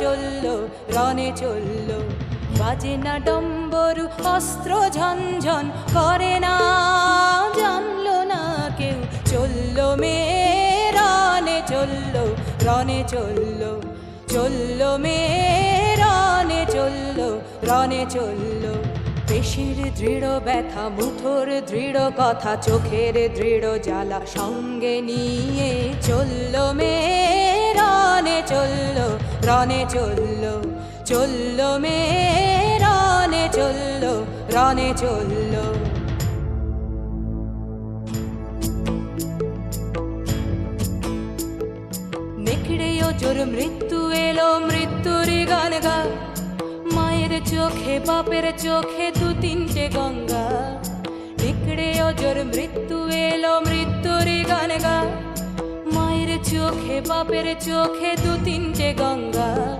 চলল, রনে চলল। বাজে না ডম্বরু, অস্ত্র ঝনঝন করে না। জানলো না কেউ, চলল মেয়ে রনে চলল রনে চলল। চলল মেয়ে রনে চলল রনে চলল। পেশির দৃঢ় ব্যথা, মুঠোর দৃঢ় কথা, চোখের দৃঢ় জ্বালা সঙ্গে নিয়ে চলল। রনে চলল চলল মেয়ে রনে চলল রনে চলল। নেকড়েও জোর মৃত্যু এলো, মৃত্যুর গান গা। মায়ের চোখে, বাপের চোখে দু তিনটে গঙ্গা। নেকড়েও জোর মৃত্যু বাপের চোখে দু তিনটে গঙ্গা।